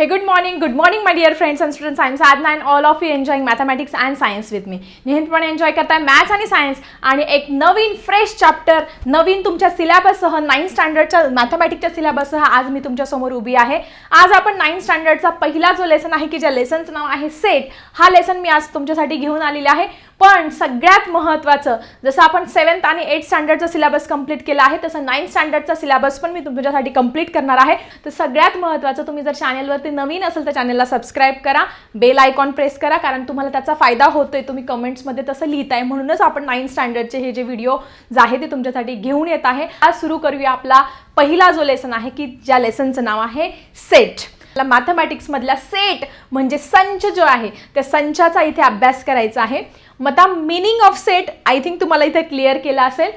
Hey good morning good morning my dear friends and students. I'm Sadhna nine all of you enjoying mathematics and science with me नेहमीपणे enjoy करताय maths आणि science आणि एक नवीन fresh chapter नवीन तुमच्या सिलेबससह ninth स्टँडर्डच्या मॅथमॅटिक्सच्या सिलेबससह आज मी तुमच्यासमोर उभी आहे. आज आपण नाईन्थ स्टँडर्डचा पहिला जो लेसन आहे की ज्या लेसनचं नाव आहे सेट हा लेसन मी आज तुमच्यासाठी घेऊन आलेला आहे. पण सगळ्यात महत्त्वाचं जसं आपण सेवन्थ आणि एट स्टँडर्डचा सिलेबस कंप्लीट केला आहे तसं नाईन्थ स्टँडर्डचा सिलेबस पण मी तुमच्यासाठी कंप्लीट करणार आहे. तर सगळ्यात महत्त्वाचं तुम्ही जर चॅनलवरती नवीन असेल तर चॅनलला सबस्क्राईब करा बेल आयकॉन प्रेस करा कारण तुम्हाला त्याचा फायदा होतोय. तुम्ही कमेंट्समध्ये तसं लिहिताय म्हणूनच आपण नाईन्थ स्टँडर्डचे हे जे व्हिडिओ जे आहे ते तुमच्यासाठी घेऊन येत आहे. आज सुरू करूया आपला पहिला जो लेसन आहे की ज्या लेसनचं नाव आहे सेट आपला मॅथमॅटिक्समधला सेट म्हणजे संच जो आहे त्या संचाचा इथे अभ्यास करायचा आहे. मग आता meaning of set I think तुम्हाला इथे क्लिअर केलं असेल.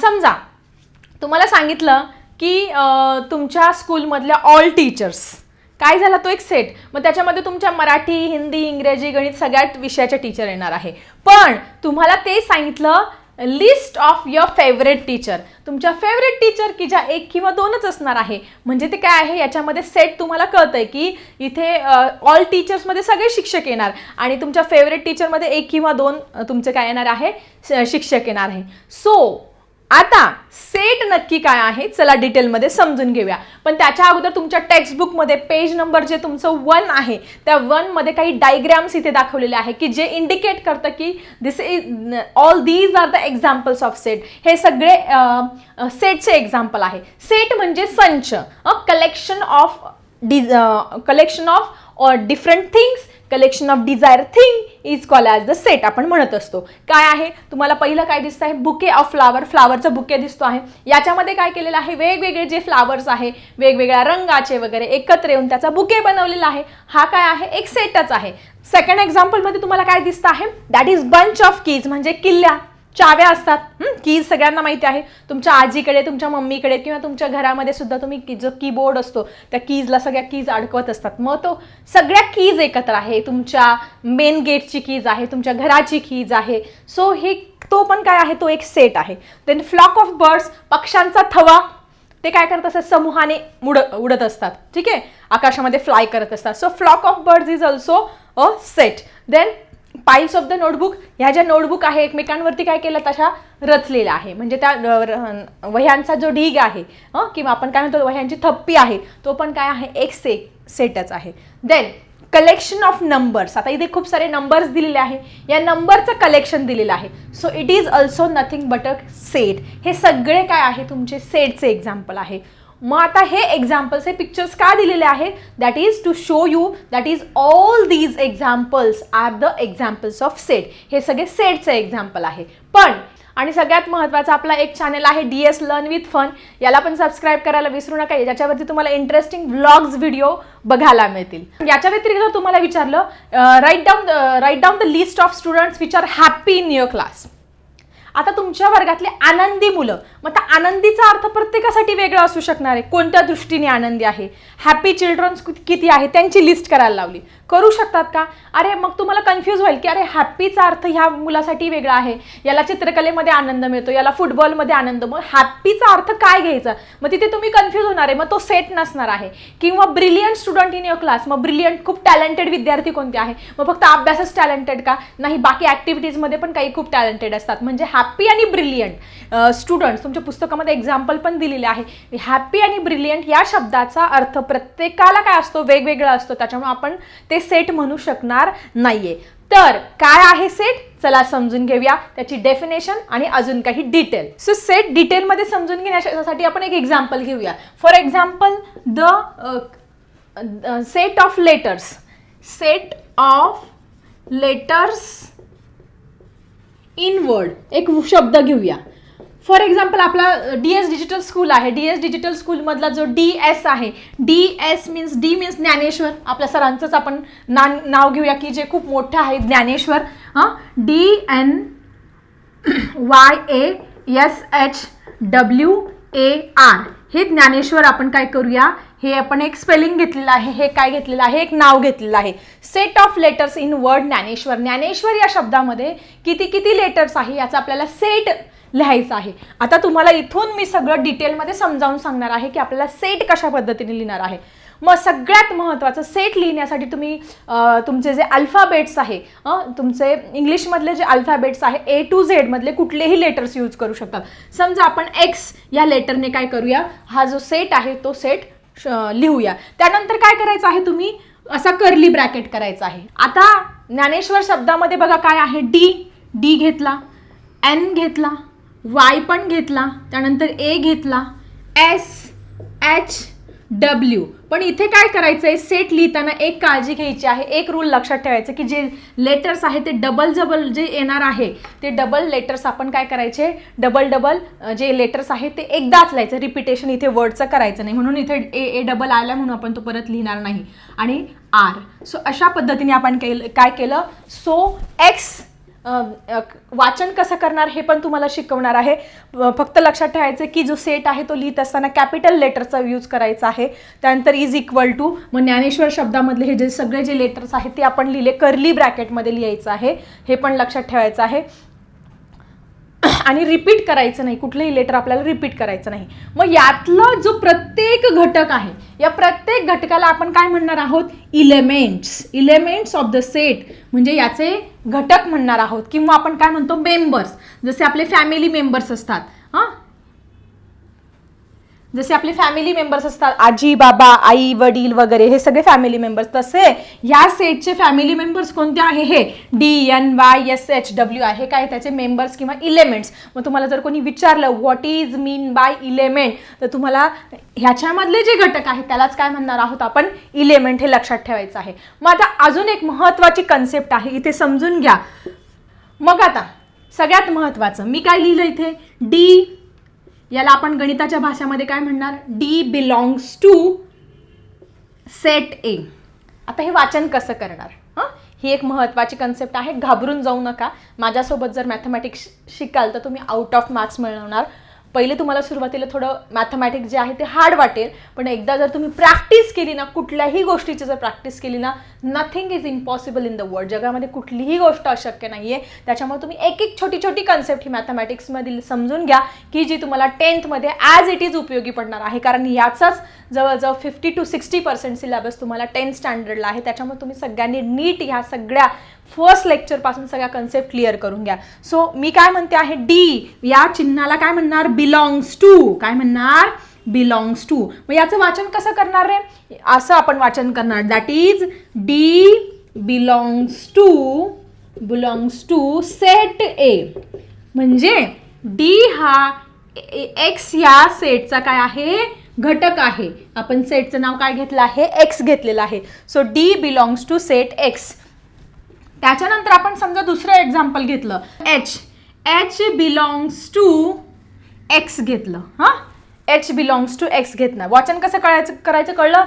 समजा तुम्हाला सांगितलं की तुमच्या स्कूलमधल्या ऑल टीचर्स काय झाला तो एक सेट मग त्याच्यामध्ये तुमच्या मराठी हिंदी इंग्रजी गणित सगळ्यात विषयाच्या टीचर येणार आहे. पण तुम्हाला ते सांगितलं list of your favourite teacher तुमच्या फेवरेट टीचर की ज्या एक किंवा दोनच असणार आहे म्हणजे ते काय आहे? याच्यामध्ये सेट तुम्हाला कळतंय की इथे ऑल टीचर्समध्ये सगळे शिक्षक येणार आणि तुमच्या फेवरेट टीचरमध्ये एक किंवा दोन तुमचं तुमचे काय येणार आहे? शिक्षक येणार आहे. सो आता सेट नक्की काय आहे? चला डिटेलमध्ये समजून घेऊया. पण त्याच्या अगोदर तुमच्या टेक्स्टबुकमध्ये पेज नंबर जे तुमचं वन आहे त्या वनमध्ये काही डायग्राम्स इथे दाखवलेले आहे की जे इंडिकेट करतं की this is all these are the examples of set हे सगळे सेटचे एक्झाम्पल आहे. सेट म्हणजे संच. A collection of D collection of different things collection of desire thing is call as the set आपण म्हणत असतो. काय आहे? तुम्हाला पहिलं काय दिसतं आहे? बुके ऑफ फ्लावर फ्लावरचा बुके दिसतो आहे. याच्यामध्ये काय केलेलं आहे? वेगवेगळे जे फ्लावर्स आहे वेगवेगळ्या रंगाचे वगैरे एकत्र येऊन त्याचा बुके बनवलेला आहे. हा काय आहे? एक सेटच आहे. सेकंड एक्झाम्पलमध्ये तुम्हाला काय दिसतं आहे? That is bunch of keys म्हणजे किल्ल्या. चाव्या असतात. कीज सगळ्यांना माहिती आहे. तुमच्या आजीकडे तुमच्या मम्मीकडे किंवा तुमच्या घरामध्ये सुद्धा तुम्ही की जो कीबोर्ड असतो त्या कीजला सगळ्या कीज अडकवत असतात. मग तो सगळ्या कीज एकत्र आहे. तुमच्या मेन गेटची कीज आहे तुमच्या घराची कीज आहे. सो हे तो पण काय आहे? तो एक सेट आहे. देन फ्लॉक ऑफ बर्ड्स पक्ष्यांचा थवा. ते काय करत असतात? समूहाने उड उडत असतात. ठीक आहे? आकाशामध्ये फ्लाय करत असतात. So flock of birds is also a set then piles of the notebook ह्या ज्या नोटबुक आहे एकमेकांवरती काय केलं तशा रचलेला आहे. म्हणजे त्या र- वह्यांचा जो ढीग आहे हं, किंवा आपण काय म्हणतो वह्यांची थप्पी आहे तो पण काय आहे एक से सेटच आहे. देन कलेक्शन ऑफ नंबर्स आता इथे खूप सारे नंबर्स दिलेले आहे. या नंबरचं कलेक्शन दिलेलं आहे. So it is also nothing but a set हे सगळे काय आहे तुमचे सेटचे एक्झाम्पल आहे. मग आता हे एक्झाम्पल्स हे पिक्चर्स का दिलेले आहेत? That is to show you that is all these examples are the examples of set हे सगळे सेटचे एक्झाम्पल आहे. पण आणि सगळ्यात महत्त्वाचा आपला एक चॅनल आहे D S learn with fun याला पण सबस्क्राईब करायला विसरू नका. ज्याच्यावरती तुम्हाला इंटरेस्टिंग व्लॉग्स व्हिडिओ बघायला मिळतील. याच्या व्यतिरिक्त तुम्हाला विचारलं write down write down the list of students which are happy in your class आता तुमच्या वर्गातले आनंदी मुलं मग त्या आनंदीचा अर्थ प्रत्येकासाठी वेगळा असू शकणार आहे. कोणत्या दृष्टीने आनंदी आहे? हॅपी चिल्ड्रन्स किती आहे? त्यांची लिस्ट करायला लावली. करू शकतात का? अरे मग तुम्हाला कन्फ्यूज होईल की अरे हॅपीचा अर्थ ह्या मुलासाठी वेगळा आहे. याला चित्रकलेमध्ये आनंद मिळतो याला फुटबॉलमध्ये आनंद. मग हॅपीचा अर्थ काय घ्यायचा? मग तिथे तुम्ही कन्फ्यूज होणार आहे. मग तो सेट नसणार आहे. किंवा brilliant student in your class मग ब्रिलियंट खूप टॅलेंटेड विद्यार्थी कोणते आहे? मग फक्त अभ्यासच टॅलेंटेड का? नाही बाकी ॲक्टिव्हिटीजमध्ये पण काही खूप टॅलेंटेड असतात. म्हणजे हॅपी हॅप्पी आणि ब्रिलियंट स्टुडंट्स तुमच्या पुस्तकामध्ये एक्झाम्पल पण दिलेले आहे. हॅपी आणि ब्रिलियंट या शब्दाचा अर्थ प्रत्येकाला काय असतो? वेगवेगळा असतो. त्याच्यामुळे आपण ते सेट म्हणू शकणार नाहीये. तर काय आहे सेट चला समजून घेऊया. त्याची डेफिनेशन आणि अजून काही डिटेल सो सेट डिटेलमध्ये समजून घेण्यासाठी आपण एक एक्झाम्पल घेऊया. For example the set of letters set of letters in word एक शब्द घेऊया. फॉर एक्झाम्पल आपला डी एस डिजिटल स्कूल आहे. डी एस डिजिटल स्कूलमधला जो डी एस आहे D S means D means Dnyaneshwar. आपल्या सरांचंच आपण ना नाव घेऊया की जे खूप मोठं आहे ज्ञानेश्वर. हां? D N Y A S H W A R. हे ज्ञानेश्वर आपण काय करूया? हे आपण एक स्पेलिंग घेतलेलं आहे हे काय घेतलेलं आहे? एक नाव घेतलेलं आहे. Set of letters in word Dnyaneshwar. Dnyaneshwar या शब्दामध्ये किती किती लेटर्स आहे याचा आपल्याला सेट लिहायचं आहे. आता तुम्हाला इथून मी सगळं डिटेलमध्ये समजावून सांगणार आहे की आपल्याला सेट कशा पद्धतीने लिहिणार आहे. मग सगळ्यात महत्त्वाचं सेट लिहिण्यासाठी तुम्ही तुमचे जे अल्फाबेट्स आहे तुमचे इंग्लिशमधले जे अल्फाबेट्स आहे ए टू झेडमधले कुठलेही लेटर्स यूज करू शकतात. समजा आपण एक्स या लेटरने काय करूया? हा जो सेट आहे तो सेट लिहूया. त्यानंतर काय करायचं आहे तुम्ही? असा कर्ली ब्रॅकेट करायचा आहे. आता ज्ञानेश्वर शब्दामध्ये बघा काय आहे? डी डी घेतला. एन घेतला. वाय पण घेतला. त्यानंतर ए घेतला. एस एच डब्ल्यू पण इथे काय करायचं आहे सेट लिहिताना एक काळजी घ्यायची आहे. एक रूल लक्षात ठेवायचं की जे लेटर्स आहे ते डबल डबल जे येणार आहे ते डबल लेटर्स आपण काय करायचे? डबल डबल जे लेटर्स आहे ते एकदाच लिहायचं. रिपिटेशन इथे वर्डचं करायचं नाही. म्हणून इथे ए ए डबल आला म्हणून आपण तो परत लिहिणार नाही. आणि आर सो अशा पद्धतीने आपण केलं काय केलं? सो एक्स वाचन कसं करणार हे पण तुम्हाला शिकवणार आहे. फक्त लक्षात ठेवायचं की जो सेट आहे तो लिहित असताना कॅपिटल लेटरचा यूज करायचा आहे. त्यानंतर इज इक्वल टू मग ज्ञानेश्वर शब्दामधले हे जे सगळे जे लेटर्स आहेत ते आपण लिहिले कर्ली ब्रॅकेटमध्ये लिहायचं आहे. हे पण लक्षात ठेवायचं आहे. आणि रिपीट करायचं नाही. कुठलंही लेटर आपल्याला रिपीट करायचं नाही. मग यातला जो प्रत्येक घटक आहे या प्रत्येक घटकाला आपण काय म्हणणार आहोत? Elements elements of the set म्हणजे याचे घटक म्हणणार आहोत. किंवा आपण काय म्हणतो? मेंबर्स जसे आपले फॅमिली मेंबर्स असतात. जसे आपले फॅमिली मेंबर्स असतात. आजी बाबा आई वडील वगैरे हे सगळे फॅमिली मेंबर्स तसे या सेटचे फॅमिली मेंबर्स कोणते आहे हे? D N Y S H W आहे काय त्याचे मेंबर्स किंवा इलेमेंट्स मग तुम्हाला जर कोणी विचारलं what is mean by element तर तुम्हाला ह्याच्यामधले जे घटक आहेत त्यालाच काय म्हणणार आहोत आपण? इलेमेंट हे लक्षात ठेवायचं आहे. मग आता अजून एक महत्त्वाची कन्सेप्ट आहे. इथे समजून घ्या. मग आता सगळ्यात महत्त्वाचं मी काय लिहिलं इथे? डी याला आपण गणिताच्या भाषामध्ये काय म्हणणार? D belongs to set A आता हे वाचन कसं करणार? हां? ही एक महत्त्वाची कन्सेप्ट आहे. घाबरून जाऊ नका. माझ्यासोबत जर मॅथमॅटिक्स शिकाल तर तुम्ही आउट ऑफ मार्क्स मिळवणार. पहिले तुम्हाला सुरुवातीला थोडं मॅथमॅटिक्स जे आहे ते हार्ड वाटेल पण एकदा जर तुम्ही प्रॅक्टिस केली ना कुठल्याही गोष्टीची जर प्रॅक्टिस केली ना nothing is impossible in the world जगामध्ये कुठलीही गोष्ट अशक्य नाही आहे त्याच्यामुळे तुम्ही एक एक छोटी छोटी कन्सेप्ट ही मॅथमॅटिक्समधील समजून घ्या की जी तुम्हाला टेन्थमध्ये ॲज इट इज उपयोगी पडणार आहे. कारण याचाच जवळजवळ fifty to sixty percent syllabus तुम्हाला टेन्थ स्टँडर्डला आहे. त्याच्यामुळे तुम्ही सगळ्यांनी नीट ह्या सगळ्या फर्स्ट लेक्चरपासून सगळ्या कन्सेप्ट क्लिअर करून घ्या. सो मी काय म्हणते आहे? डी या चिन्हाला काय म्हणणार? बिलॉंग्स टू काय म्हणणार? बिलॉंग्स टू मग याचं वाचन कसं करणार रे? असं आपण वाचन करणार. That is D belongs to belongs to set A म्हणजे डी हा एक्स या सेटचा काय आहे? घटक आहे. आपण सेटचं नाव काय घेतलं आहे? एक्स घेतलेलं आहे. So D belongs to set X त्याच्यानंतर आपण समजा दुसरं एक्झाम्पल घेतलं. H H belongs to X घेतलं. हां एच बिलॉंग्स टू एक्स घेतलं. वाचन कसं कळायचं करायचं कळलं?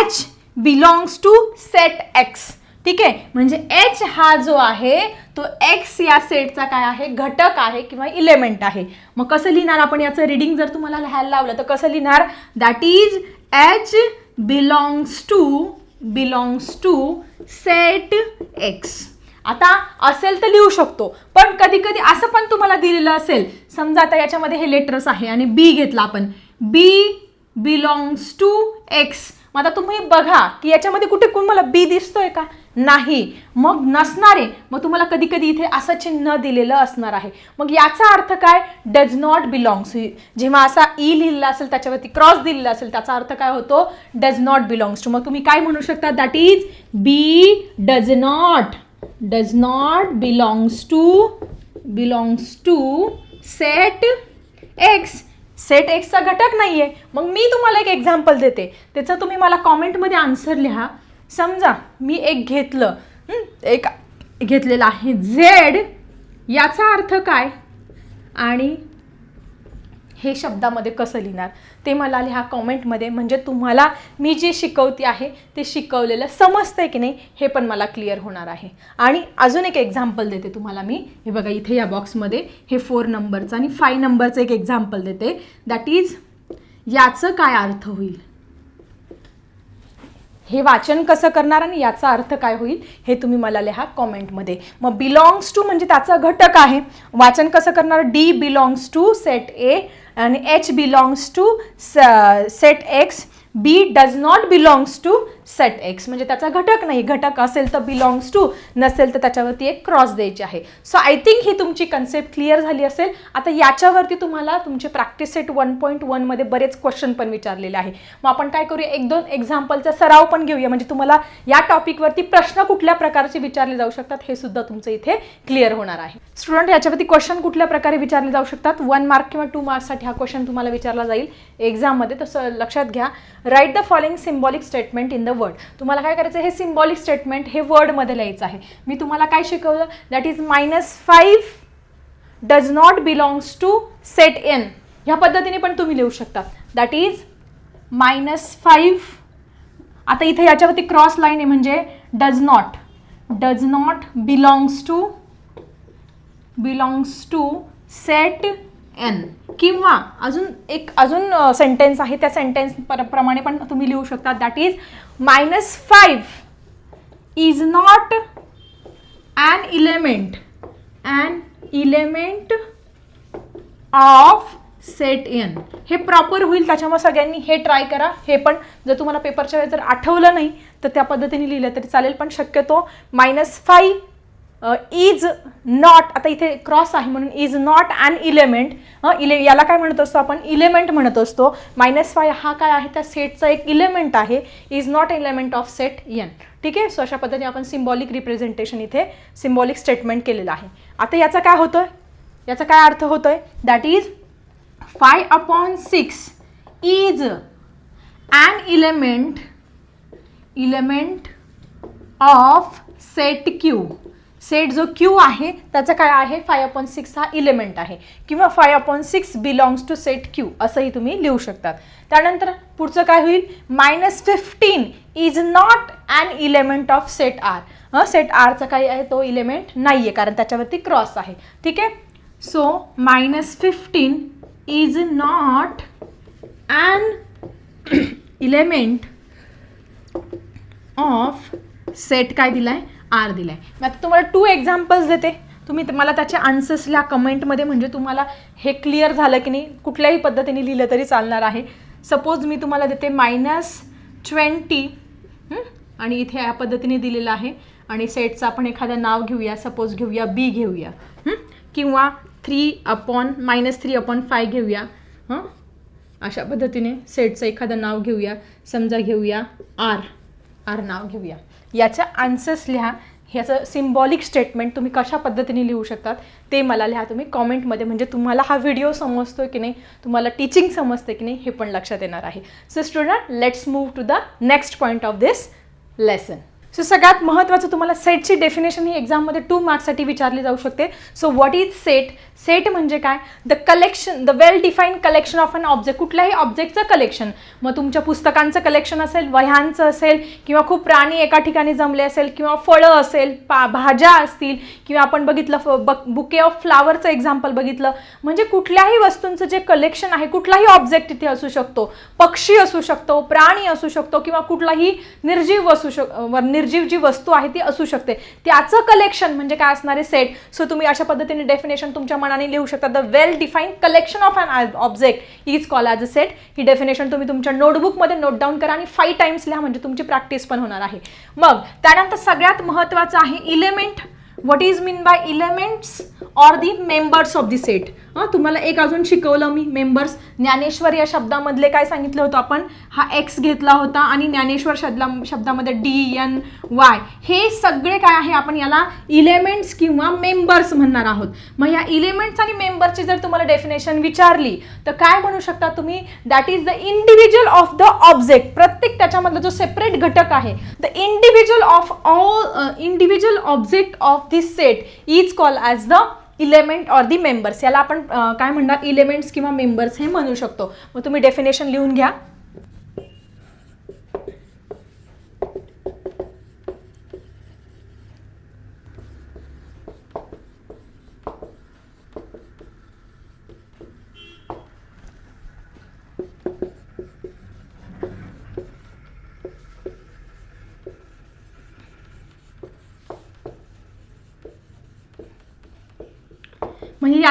H belongs to set X ठीक आहे? म्हणजे एच हा जो आहे तो एक्स या सेटचा काय आहे? घटक आहे किंवा इलेमेंट आहे. मग कसं लिहिणार आपण याचं रिडिंग जर तुम्हाला लिहायला लावलं तर कसं लिहिणार? That is H belongs to belongs to set X आता असेल तर लिहू शकतो पण कधी कधी असं पण तुम्हाला दिलेलं असेल. समजा आता याच्यामध्ये हे लेटर्स आहे आणि बी घेतला आपण. बी बिलॉंग्स टू एक्स मग आता तुम्ही बघा की याच्यामध्ये कुठे कोण मला बी दिसतोय का? नाही. मग नसणारे. मग तुम्हाला कधी कधी इथे असं चिन्ह दिलेलं असणार आहे. मग याचा अर्थ काय? डज नॉट बिलॉंग्स जेव्हा असा ई लिहिलेला असेल त्याच्यावरती क्रॉस दिलेला असेल त्याचा अर्थ काय होतो? डज नॉट बिलॉंग्स टू मग तुम्ही काय म्हणू शकता? That is B does not does not belongs to belongs to set X set एक्सचा घटक नाही आहे मग मी तुम्हाला एक एक्झाम्पल देते. त्याचं तुम्ही मला कॉमेंटमध्ये आन्सर लिहा. समजा मी एक घेतलं एक घेतलेलं आहे झेड याचा अर्थ काय? आणि हे शब्दामध्ये कसं लिहिणार? ते मला लिहा कॉमेंटमध्ये. म्हणजे तुम्हाला मी जे शिकवते आहे ते शिकवलेलं समजतंय की नाही हे पण मला क्लिअर होणार आहे. आणि अजून एक एक्झाम्पल देते तुम्हाला मी. हे बघा इथे या बॉक्समध्ये हे फोर नंबरचं आणि फाय नंबरचं एक एक्झाम्पल देते. दॅट इज याचं काय अर्थ होईल? हे वाचन कसं करणार आणि याचा अर्थ काय होईल हे तुम्ही मला लिहा कॉमेंटमध्ये. मग बिलॉंग्स टू म्हणजे त्याचा घटक आहे. वाचन कसं करणार? D belongs to set A आणि H belongs to set X B does not belongs to set X म्हणजे त्याचा घटक नाही. घटक असेल तर बिलॉंग्स टू नसेल तर त्याच्यावरती एक क्रॉस द्यायची आहे. सो आय थिंक ही तुमची कन्सेप्ट क्लिअर झाली असेल. आता याच्यावरती तुम्हाला तुमचे प्रॅक्टिस सेट वन पॉईंट वनमध्ये बरेच क्वेश्चन पण विचारलेले आहे. मग आपण काय करूया? एक दोन एक्झाम्पलचा सराव पण घेऊया. म्हणजे तुम्हाला या टॉपिकवरती प्रश्न कुठल्या प्रकारचे विचारले जाऊ शकतात हे सुद्धा तुमचं इथे क्लिअर होणार आहे. स्टुडंट याच्यावरती क्वेश्चन कुठल्या प्रकारे विचारले जाऊ शकतात? वन मार्क किंवा टू मार्क्ससाठी हा क्वेश्चन तुम्हाला विचारला जाईल. एक्झाममध्ये तसं लक्षात घ्या. Write the following symbolic statement in the word तुम्हाला काय करायचं हे सिम्बॉलिक स्टेटमेंट हे वर्डमध्ये लिहायचं आहे. मी तुम्हाला काय शिकवलं? That is minus five does not belongs to set N ह्या पद्धतीने पण तुम्ही लिहू शकता. दॅट इज मायनस फाईव्ह आता इथे याच्यावरती क्रॉस लाईन आहे म्हणजे does not does not belongs to belongs to set N. किंवा अजून एक अजून सेंटेन्स आहे त्या सेंटेन्स प्रमाणे पण तुम्ही लिहू शकता. That is minus five is not an element an element of set N हे प्रॉपर होईल त्याच्यामुळे सगळ्यांनी हे ट्राय करा. हे पण जर तुम्हाला पेपरच्या वेळेस जर आठवलं नाही तर त्या पद्धतीने लिहिलं तरी चालेल. पण शक्यतो मायनस फाईव्ह इज नॉट आता इथे क्रॉस आहे म्हणून इज नॉट अन इलेमेंट इले याला काय म्हणत असतो आपण? इलेमेंट म्हणत असतो. मायनस फाय हा काय आहे? त्या सेटचा एक इलेमेंट आहे. Is not element of set N ठीक आहे? सो अशा पद्धतीने आपण सिम्बॉलिक रिप्रेझेंटेशन इथे सिम्बॉलिक स्टेटमेंट केलेलं आहे. आता याचा काय होतोय? याचा काय अर्थ होतो आहे that is phi upon six is an element element of set Q set जो क्यू आहे त्याचं काय आहे? फाय अपॉन सिक्स हा इलेमेंट आहे. किंवा five upon six belongs to set Q असंही तुम्ही लिहू शकतात. त्यानंतर पुढचं काय होईल? Minus fifteen is not an element of set R set आरचा काय आहे तो इलेमेंट नाही आहे कारण त्याच्यावरती क्रॉस आहे. ठीक आहे? So minus fifteen is not an element of set काय दिलाय? आर दिला आहे मी आता तुम्हाला टू एक्झाम्पल्स देते. तुम्ही मला त्याचे आन्सर्स लिहा कमेंटमध्ये म्हणजे तुम्हाला हे क्लिअर झालं की नाही कुठल्याही पद्धतीने लिहिलं तरी चालणार आहे. सपोज मी तुम्हाला देते मायनस ट्वेंटी आणि इथे या पद्धतीने दिलेलं आहे. आणि सेटचं आपण एखादं नाव घेऊया सपोज घेऊया बी घेऊया किंवा three upon minus three upon five घेऊया अशा पद्धतीने सेटचं एखादं नाव घेऊया समजा घेऊया आर आर नाव घेऊया. याच्या आन्सर्स लिहा. ह्याचं सिम्बॉलिक स्टेटमेंट तुम्ही कशा पद्धतीने लिहू शकतात ते मला लिहा. तुम्ही कॉमेंटमध्ये म्हणजे तुम्हाला हा व्हिडिओ समजतो की नाही तुम्हाला टीचिंग समजते की नाही हे पण लक्षात येणार आहे. So student let's move to the next point of this lesson so सगळ्यात महत्त्वाचं तुम्हाला सेटची डेफिनेशन ही एक्झाममध्ये टू मार्क्ससाठी विचारली जाऊ शकते. So what is set set म्हणजे काय? The collection the well define collection of an object कुठल्याही ऑब्जेक्टचं कलेक्शन मग तुमच्या पुस्तकांचं कलेक्शन असेल वह्यांचं असेल किंवा खूप प्राणी एका ठिकाणी जमले असेल किंवा फळं असेल पा भाज्या असतील किंवा आपण बघितलं फ बक बुके ऑफ फ्लावरचं एक्झाम्पल बघितलं. म्हणजे कुठल्याही वस्तूंचं जे कलेक्शन आहे कुठलाही ऑब्जेक्ट तिथे असू शकतो. पक्षी असू शकतो प्राणी असू शकतो किंवा कुठलाही निर्जीव असू शक निर्जीव जी वस्तू आहे ती असू शकते. त्याचं कलेक्शन म्हणजे काय असणार आहे सेट सो तुम्ही अशा पद्धतीने डेफिनेशन तुमच्या मनाने लिहू शकता. The well define collection of an object is call as a set he definition तुम्ही तुमच्या नोटबुकमध्ये नोट डाऊन करा आणि फाईव्ह टाइम्स लिहा म्हणजे तुमची प्रॅक्टिस पण होणार आहे. मग त्यानंतर सगळ्यात महत्त्वाचं आहे element what is mean by elements or the members of the set तुम्हाला एक अजून शिकवलं मी मेंबर्स ज्ञानेश्वर या शब्दामधले काय सांगितलं होतं आपण? हा एक्स घेतला होता आणि ज्ञानेश्वर शब्दा शब्दामध्ये डी एन वाय हे सगळे काय आहे? आपण याला इलेमेंट्स किंवा मेंबर्स म्हणणार आहोत. मग या इलेमेंट्स आणि मेंबर्सची जर तुम्हाला डेफिनेशन विचारली तर काय म्हणू शकता तुम्ही? That is the individual of the object प्रत्येक त्याच्यामधला जो सेपरेट घटक आहे the individual of all individual object of this set is call as the element or the members याला आपण काय म्हणणार? इलेमेंट्स किंवा मेंबर्स हे म्हणू शकतो. मग तुम्ही डेफिनेशन लिहून घ्या.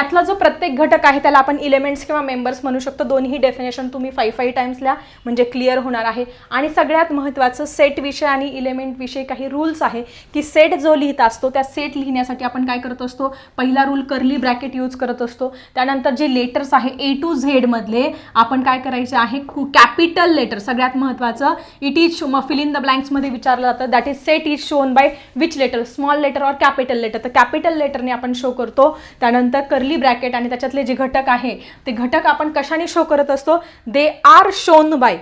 यातला जो प्रत्येक घटक आहे त्याला आपण इलेमेंट्स किंवा मेंबर्स म्हणू शकतो. दोन्ही डेफिनेशन तुम्ही फाईव्ह फाईव्ह टाइम्स लिहा म्हणजे क्लिअर होणार आहे. आणि सगळ्यात महत्त्वाचं सेट विषय आणि इलेमेंट विषय काही रूल्स आहे की सेट जो लिहित असतो त्या सेट लिहिण्यासाठी आपण काय करत असतो? पहिला रूल कर्ली ब्रॅकेट यूज करत असतो. त्यानंतर जे लेटर्स आहे ए टू झेडमधले आपण काय करायचे आहे? कॅपिटल लेटर सगळ्यात महत्त्वाचं इट इज मग फिल इन द ब्लँक्समध्ये विचारलं जातं. That is set is shown by which letter small letter or capital letter तर कॅपिटल लेटरने आपण शो करतो. त्यानंतर कर्ली ब्रॅकेट आणि त्याच्यातले जे घटक आहे ते घटक आपण कशाने शो करत असतो? They are shown by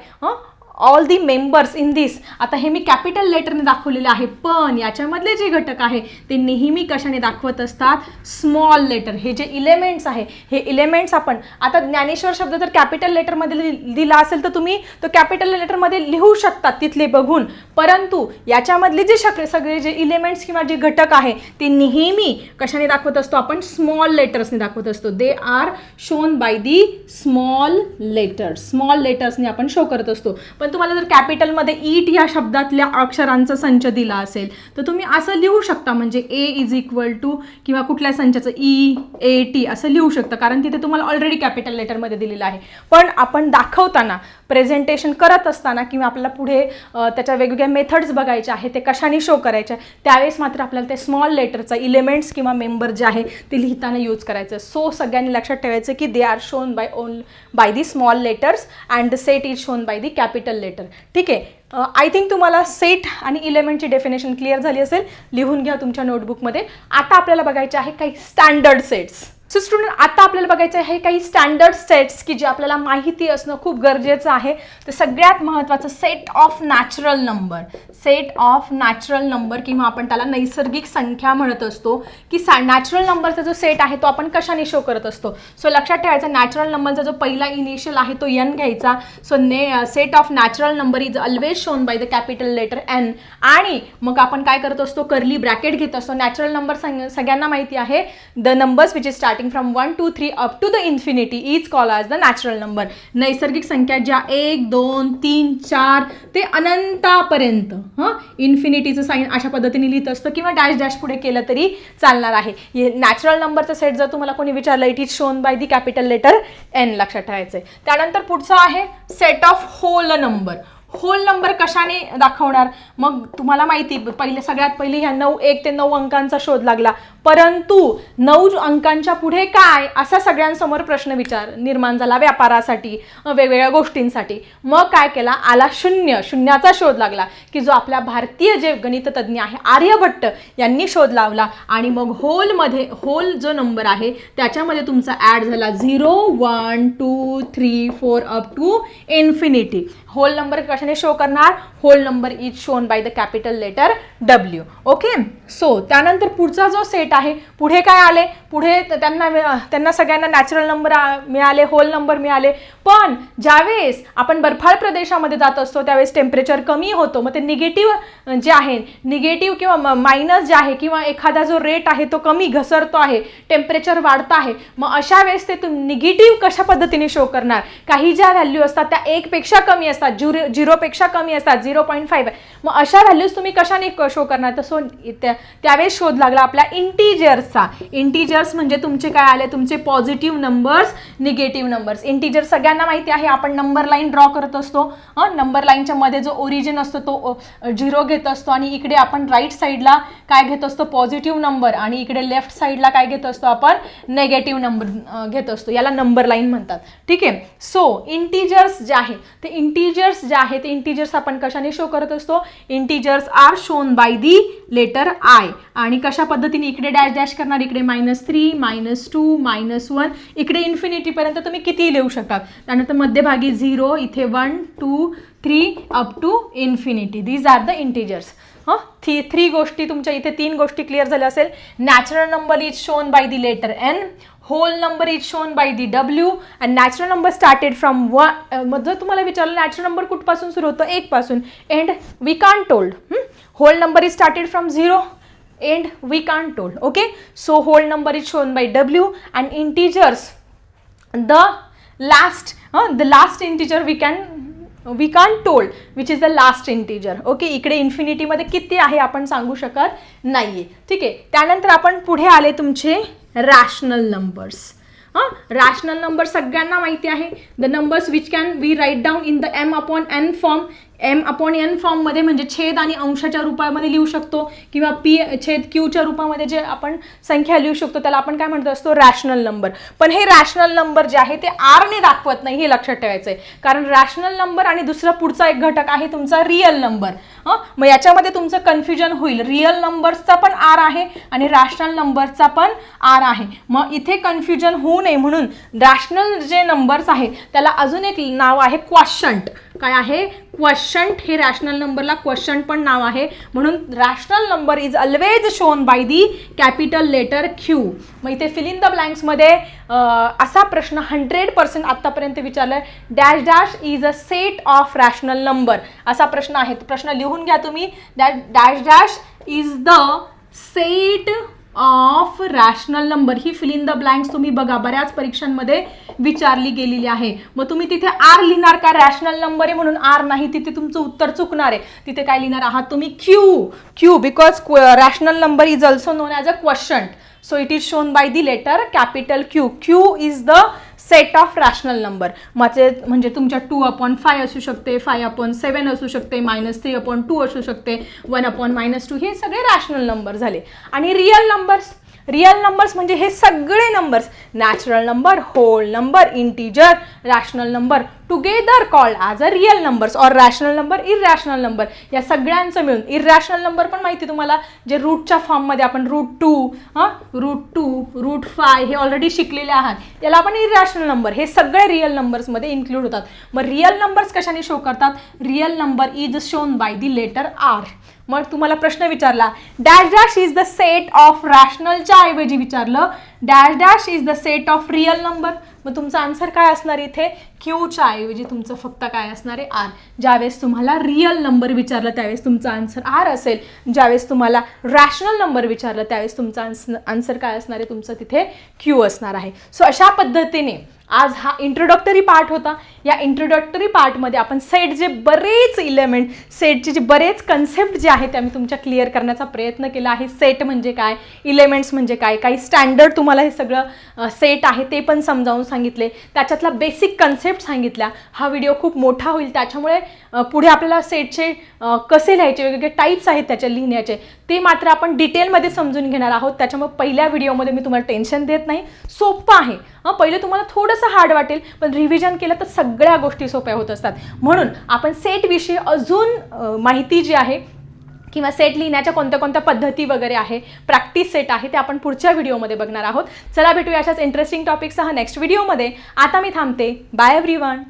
all the members in this आता हे मी कॅपिटल लेटरने दाखवलेलं आहे. पण याच्यामधले जे घटक आहे ते नेहमी कशाने दाखवत असतात? स्मॉल लेटर हे जे इलेमेंट्स आहे हे इलेमेंट्स आपण आता ज्ञानेश्वर शब्द जर कॅपिटल लेटरमध्ये लि- दिला असेल तर तुम्ही तो कॅपिटल लेटरमध्ये लिहू शकतात तिथले बघून. परंतु याच्यामधले जे शक सगळे जे इलेमेंट्स किंवा जे घटक आहे ते नेहमी कशाने दाखवत असतो? आपण स्मॉल लेटर्सने दाखवत असतो. They are shown by the small letters small लेटर्सने आपण शो करत असतो. पण तुम्हाला जर कॅपिटलमध्ये ईट या शब्दातल्या अक्षरांचा संच दिला असेल तर तुम्ही असं लिहू शकता. म्हणजे ए इज इक्वल टू किंवा कुठल्या संचाचं ई ए टी असं लिहू शकता. कारण तिथे तुम्हाला ऑलरेडी कॅपिटल लेटरमध्ये दिलेलं आहे. पण आपण दाखवताना प्रेझेंटेशन करत असताना किंवा आपल्याला पुढे त्याच्या वेगवेगळ्या मेथड्स बघायच्या आहे ते कशाने शो करायच्या त्यावेळेस मात्र आपल्याला ते स्मॉल लेटरचा इलेमेंट्स किंवा मेंबर जे आहे ते लिहिताना यूज करायचं सो सगळ्यांनी लक्षात ठेवायचं की they are shown by own by the small letters and the set is shown by the capital letter ठीक आहे. आय थिंक तुम्हाला सेट आणि इलेमेंटची डेफिनेशन क्लिअर झाली असेल. लिहून घ्या तुमच्या नोटबुकमध्ये आता आपल्याला बघायचे आहे काही स्टँडर्ड सेट्स सो स्टुडंट आता आपल्याला बघायचं आहे काही स्टँडर्ड सेट्स की जे आपल्याला माहिती असणं खूप गरजेचं आहे. तर सगळ्यात महत्त्वाचं set of natural number set of natural number किंवा आपण त्याला नैसर्गिक संख्या म्हणत असतो. की सा नॅचरल नंबरचा जो सेट आहे तो आपण कशाने शो करत असतो? सो लक्षात ठेवायचा नॅचरल नंबरचा जो पहिला इनिशियल आहे तो एन घ्यायचा. सो ने set of natural number is always shown by the capital letter N आणि मग आपण काय करत असतो? कर्ली ब्रॅकेट घेत असतो. नॅचरल नंबर सगळ्यांना माहिती आहे. The numbers which is starting from one two three up to the infinity is call as the natural number नैसर्गिक संख्या ज्या एक दोन तीन चार ते अनंतापर्यंत हां? इन्फिनिटीचं साईन अशा पद्धतीने लिहित असतं किंवा डॅश डॅश पुढे केलं तरी चालणार आहे. नॅचरल नंबरचं सेट जर तुम्हाला कोणी विचारलं it is shown by the capital letter N लक्षात ठेवायचं आहे त्यानंतर पुढचं आहे set of whole number whole number कशाने दाखवणार? मग तुम्हाला माहिती पहिले सगळ्यात पहिले ह्या नऊ एक ते नऊ अंकांचा शोध लागला. परंतु नऊ अंकांच्या पुढे काय? असा सगळ्यांसमोर प्रश्न विचार निर्माण झाला व्यापारासाठी वेगवेगळ्या गोष्टींसाठी. मग काय केला? आला शून्य शून्याचा शोध लागला की जो आपल्या भारतीय जे गणिततज्ञ आहे आर्यभट्ट यांनी शोध लावला. आणि मग होलमध्ये होल जो नंबर आहे त्याच्यामध्ये तुमचा ॲड झाला zero one two three four up to infinity whole number कशाने शो करणार. Whole number is shown by the capital letter W okay so त्यानंतर पुढचा जो सेट आहे पुढे काय आले? पुढे त्यांना त्यांना सगळ्यांना नॅचरल नंबर मिळाले होल नंबर मिळाले. पण ज्यावेळेस आपण बर्फाळ प्रदेशामध्ये जात असतो त्यावेळेस टेम्परेचर कमी होतो. मग ते निगेटिव्ह जे आहे निगेटिव्ह किंवा मायनस जे आहे किंवा एखादा जो रेट आहे तो कमी घसरतो आहे टेम्परेचर वाढतं आहे मग अशा वेळेस ते तुम्ही निगेटिव्ह कशा पद्धतीने शो करणार? काही ज्या व्हॅल्यू असतात त्या एकपेक्षा कमी असतात. झिरो झिरोपेक्षा कमी असतात झिरो पॉईंट फाईव्ह मग अशा व्हॅल्यूज तुम्ही कशाने शो करणार? तर सो त्यावेळेस शोध लागला आपल्या इंटीजर्सचा इंटीजर्स म्हणजे तुमचे काय आले? तुमचे positive numbers negative numbers integer सगळ्यांना माहिती आहे आपण नंबर लाईन ड्रॉ करत असतो. हां नंबर लाईनच्या मध्ये जो ओरिजिन असतो तो झिरो घेत असतो. आणि इकडे आपण राईट साईडला काय घेत असतो? पॉझिटिव्ह नंबर आणि इकडे लेफ्ट साईडला काय घेत असतो? आपण नेगेटिव्ह नंबर घेत असतो. याला नंबर लाईन म्हणतात. ठीक? आहे सो इंटीजर्स जे आहे ते इंटीजर्स जे आहे ते इंटिजर्स आपण कशाने शो करत असतो? Integers are shown by the letter I आणि कशा पद्धतीने इकडे डॅश डॅश करणार? इकडे minus three minus two minus one इकडे इन्फिनिटीपर्यंत तुम्ही कितीही लिहू शकता त्यानंतर मध्यभागी झिरो इथे one two three up to infinity these are the integers हं? थ्री थ्री गोष्टी तुमच्या इथे तीन गोष्टी क्लिअर झाल्या असेल. Natural number is shown by the letter N whole number is shown by the W and natural number started from one मग जर तुम्हाला विचारलं नॅचरल नंबर कुठपासून सुरू होतो? एकपासून. And we can told whole number is started from zero and we can told okay so whole number is shown by W and integers the last the last integer we can we can told which is the last integer okay इकडे इन्फिनिटीमध्ये किती आहे आपण सांगू शकत नाही आहे ठीक आहे? त्यानंतर आपण पुढे आले तुमचे रॅशनल नंबर्स हां रॅशनल नंबर सगळ्यांना माहिती आहे. The numbers which can we write down in the M upon N form M upon N फॉर्ममध्ये म्हणजे छेद आणि अंशाच्या रूपामध्ये लिहू शकतो किंवा पी छेद क्यूच्या रूपामध्ये जे आपण संख्या लिहू शकतो त्याला आपण काय म्हणतो असतो? रॅशनल नंबर पण हे रॅशनल नंबर जे आहे ते आरने दाखवत नाही हे लक्षात ठेवायचं आहे कारण रॅशनल नंबर आणि दुसरा पुढचा एक घटक आहे तुमचा रिअल नंबर हं? मग याच्यामध्ये तुमचं कन्फ्युजन होईल. रिअल नंबर्सचा पण आर आहे आणि रॅशनल नंबरचा पण आर आहे. मग इथे कन्फ्युजन होऊ नये म्हणून रॅशनल जे नंबर्स आहे त्याला अजून एक नाव आहे क्वाशंट काय आहे? क्वशंट हे रॅशनल नंबरला क्वशंट पण नाव आहे. म्हणून rational number is always shown by the capital letter Q मग इथे फिल इन द ब्लँक्समध्ये असा प्रश्न हंड्रेड पर्सेंट आत्तापर्यंत विचारलाय. Dash dash is a set of rational number असा प्रश्न आहे. प्रश्न लिहून घ्या तुम्ही. That dash dash is the set of rational number. He fill in the blanks तुम्ही बघा. बऱ्याच परीक्षांमध्ये विचारली गेलेली आहे. मग तुम्ही तिथे आर लिहिणार का? रॅशनल नंबर आहे म्हणून आर नाही. तिथे तुमचं उत्तर चुकणार आहे. तिथे काय लिहिणार आहात तुम्ही? Q Q because rational number is also known as a question so it is shown by the letter capital Q Q is the set of rational number माझे म्हणजे तुमच्या टू अपॉन फाय असू शकते फाय अपॉन सेवन असू शकते minus three upon two असू शकते one upon minus two हे सगळे रॅशनल नंबर झाले. आणि रिअल नंबर्स रिअल नंबर्स म्हणजे हे सगळे numbers natural number whole number integer rational number together called as a real numbers or rational number irrational number या सगळ्यांचं मिळून इरॅशनल नंबर पण माहिती तुम्हाला जे रूटच्या फॉर्ममध्ये आपण रूट टू हां रूट टू रूट फाय हे ऑलरेडी शिकलेले आहात. त्याला आपण इरॅशनल नंबर हे सगळे रिअल नंबर्समध्ये इन्क्लूड होतात. मग रिअल नंबर्स कशाने शो करतात? Real number is shown by the letter R मग तुम्हाला प्रश्न विचारला dash dash is the set of रॅशनलच्या ऐवजी विचारलं dash dash is the set of real number मग तुमचा आन्सर काय असणार इथे? क्यूच्या ऐवजी तुमचं फक्त काय असणार आहे? आर ज्यावेळेस तुम्हाला रिअल नंबर विचारलं त्यावेळेस तुमचा आन्सर आर असेल. ज्यावेळेस तुम्हाला रॅशनल नंबर विचारलं त्यावेळेस तुमचा आन्सर काय असणार आहे? तुमचं तिथे क्यू असणार आहे. सो अशा पद्धतीने आज हा इंट्रोडक्टरी पार्ट होता. या इंट्रोडक्टरी पार्टमध्ये आपण सेटचे बरेच इलेमेंट सेटचे जे बरेच कन्सेप्ट जे आहेत ते आम्ही तुमच्या क्लिअर करण्याचा प्रयत्न केला आहे. सेट म्हणजे काय? इलेमेंट्स म्हणजे काय? काही स्टँडर्ड तुम्हाला हे सगळं सेट आहे ते पण समजावून सांगितले. त्याच्यातला बेसिक कन्सेप्ट सांगितल्या. हा व्हिडिओ खूप मोठा होईल. त्याच्यामुळे पुढे आपल्याला सेटचे कसे लिहायचे? वेगवेगळे टाईप्स आहेत त्याच्या लिहिण्याचे. ते मात्र आपण डिटेलमध्ये समजून घेणार आहोत. त्याच्यामुळे पहिल्या व्हिडिओमध्ये मी तुम्हाला टेन्शन देत नाही. सोपं आहे. हां पहिलं तुम्हाला थोडंसं हार्ड वाटेल पण रिव्हिजन केलं तर सगळ्या गोष्टी सोप्या होत असतात. म्हणून आपण सेटविषयी अजून माहिती जी आहे किंवा सेट लिहिण्याच्या कोणत्या कोणत्या पद्धती वगैरे आहे प्रॅक्टिस सेट आहे ते आपण पुढच्या व्हिडिओमध्ये बघणार आहोत. चला भेटूया अशाच इंटरेस्टिंग टॉपिकसह नेक्स्ट व्हिडिओमध्ये आता मी थांबते. Bye every one